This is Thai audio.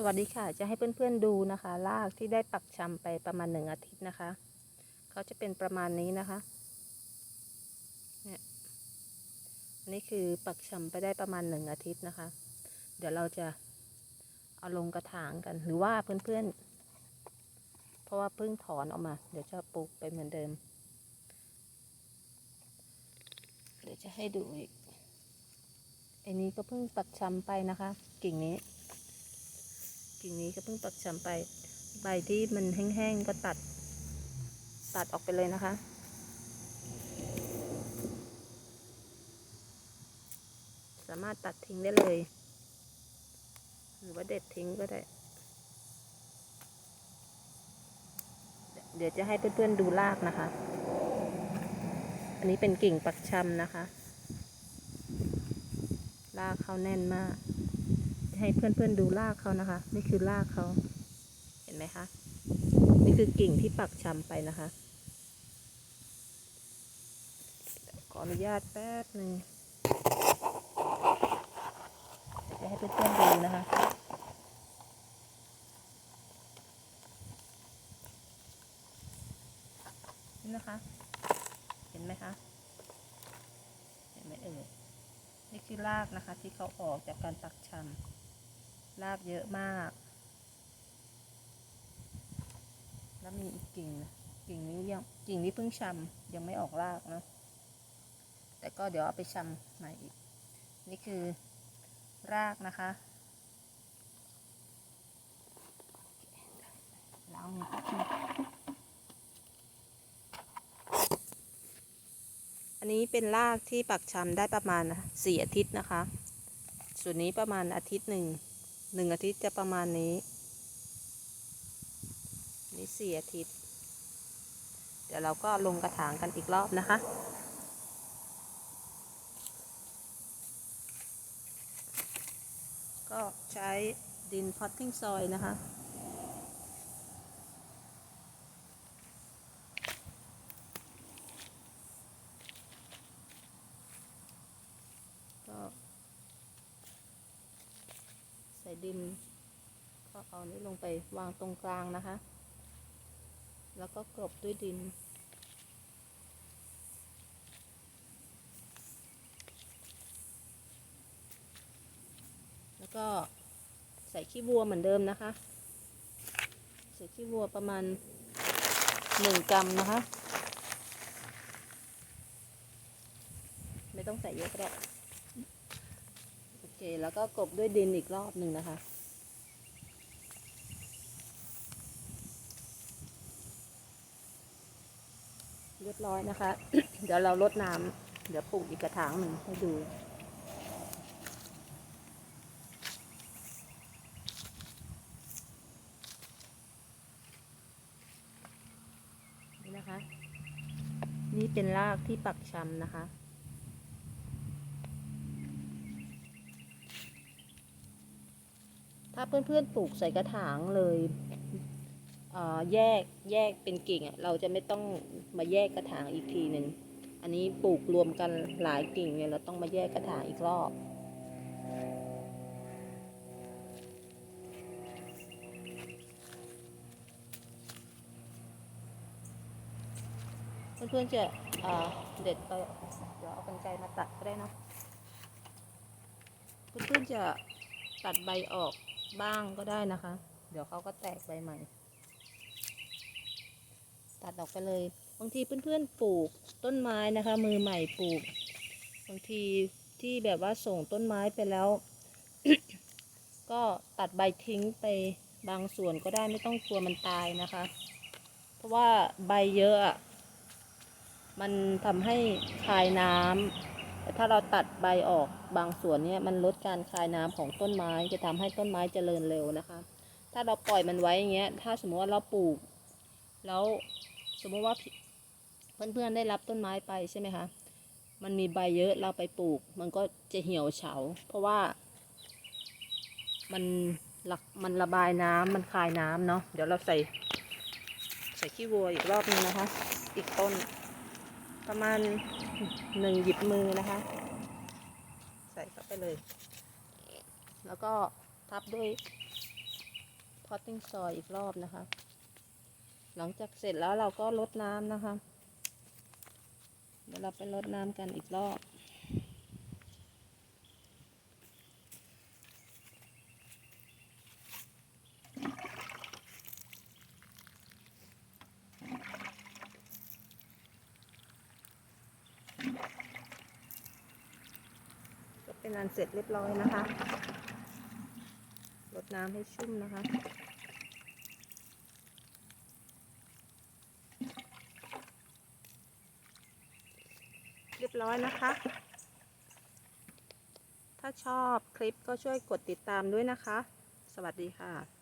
สวัสดีค่ะ จะให้เพื่อนๆดูนะคะรากที่ได้ปักชำไปประมาณหนึ่งอาทิตย์นะคะ เขาจะเป็นประมาณนี้นะคะ เนี่ยอันนี้คือปักชำไปได้ประมาณหนึ่งอาทิตย์นะคะ เดี๋ยวเราจะเอาลงกระถางกัน หรือว่าเพื่อนๆ เพราะว่าเพิ่งถอนออกมา เดี๋ยวจะปลูกไปเหมือนเดิม เดี๋ยวจะให้ดูอีก อันนี้ก็เพิ่งปักชำไปนะคะ กิ่งนี้ กิ่งนี้ก็เพิ่งปักชำไป ใบที่มันแห้งๆก็ตัด ตัดออกไปเลยนะคะสามารถตัดทิ้งได้เลย หรือว่าเด็ดทิ้งก็ได้ เดี๋ยวจะให้เพื่อนๆดูรากนะคะ อันนี้เป็นกิ่งปักชำนะคะ รากเขาแน่นมาก ให้เพื่อนๆดูรากเขานะคะ นี่คือรากเขา เห็นไหมคะ นี่คือกิ่งที่ปักชำไปนะคะ ขออนุญาตแป๊บหนึ่งจะให้เพื่อนๆดูนะคะ นี่นะคะ เห็นไหมคะ เห็นไหมเอ่ยนี่คือรากนะคะที่เขาออกจากการปักชำ รากเยอะมาก แล้วมีอีกกิ่งกิ่งนี้ยังกิ่งนี้เพิ่งชำยังไม่ออกรากเนาะแต่ก็เดี๋ยวเอาไปชำใหม่อีก นี่คือรากนะคะล้างมืออันนี้เป็นรากที่ปักชำได้ประมาณสี่อาทิตย์นะคะ ส่วนนี้ประมาณอาทิตย์หนึ่ง หนึ่งอาทิตย์จะประมาณนี้ นี่สี่อาทิตย์ เดี๋ยวเราก็ลงกระถางกันอีกรอบนะคะ ก็ใช้ดินพอตติ้งซอยนะคะ ก็ใส่ ดิน ก็เอานี้ลงไปวางตรงกลางนะคะ แล้วก็กลบด้วยดิน แล้วก็ใส่ขี้วัวเหมือนเดิมนะคะ ใส่ขี้วัวประมาณหนึ่งกรัมนะคะ ไม่ต้องใส่เยอะก็ได้ เคแล้วก็กบด้วยดินอีกรอบหนึ่งนะคะ เรียบร้อยนะคะ เดี๋ยวเราลดน้ำเดี๋ยวปลูกอีกกระถางหนึ่งให้ดูนี่นะคะ นี่เป็นรากที่ปักชำนะคะ ถ้าเพื่อนๆปลูกใส่กระถางเลยแยกแยกเป็นกิ่งเราจะไม่ต้องมาแยกกระถางอีกทีหนึ่งอันนี้ปลูกรวมกันหลายกิ่งเนี่ยเราต้องมาแยกกระถางอีกรอบเพื่อนๆจะเอ่อเด็ดไปเดี๋ยวเอากรรไกรมาตัดก็ได้นะเพื่อนๆจะตัดใบออก บ้างก็ได้นะคะ เดี๋ยวเขาก็แตกใบใหม่ ตัดออกไปเลย บางทีเพื่อนๆปลูกต้นไม้นะคะ มือใหม่ปลูก บางทีที่แบบว่าส่งต้นไม้ไปแล้ว ก็ตัดใบทิ้งไปบางส่วนก็ได้ไม่ต้องกลัวมันตายนะคะ เพราะว่าใบเยอะอะมันทำให้คายน้ำ ถ้าเราตัดใบออกบางส่วนเนี่ยมันลดการคายน้ำของต้นไม้จะทำให้ต้นไม้เจริญเร็วนะคะ ถ้าเราปล่อยมันไว้อย่างเงี้ย ถ้าสมมติว่าเราปลูก แล้วสมมติว่าเพื่อนๆได้รับต้นไม้ไปใช่ไหมคะ มันมีใบเยอะเราไปปลูก มันก็จะเหี่ยวเฉา เพราะว่า มันหลักมันระบายน้ำมันคายน้ำเนาะเดี๋ยวเราใส่ ใส่ขี้วัวอีกรอบนึงนะคะ อีกต้น ประมาณ หนึ่งหยิบมือนะคะ ใส่เข้าไปเลย แล้วก็ทับด้วยพอตติ้งซอยอีกรอบนะคะ หลังจากเสร็จแล้วเราก็ลดน้ำนะคะ เดี๋ยวเราไปลดน้ำกันอีกรอบ ก็ เป็นอันเสร็จเรียบร้อยนะคะรดน้ำให้ชุ่มนะคะเรียบร้อยนะคะ ถ้าชอบคลิปก็ช่วยกดติดตามด้วยนะคะ สวัสดีค่ะ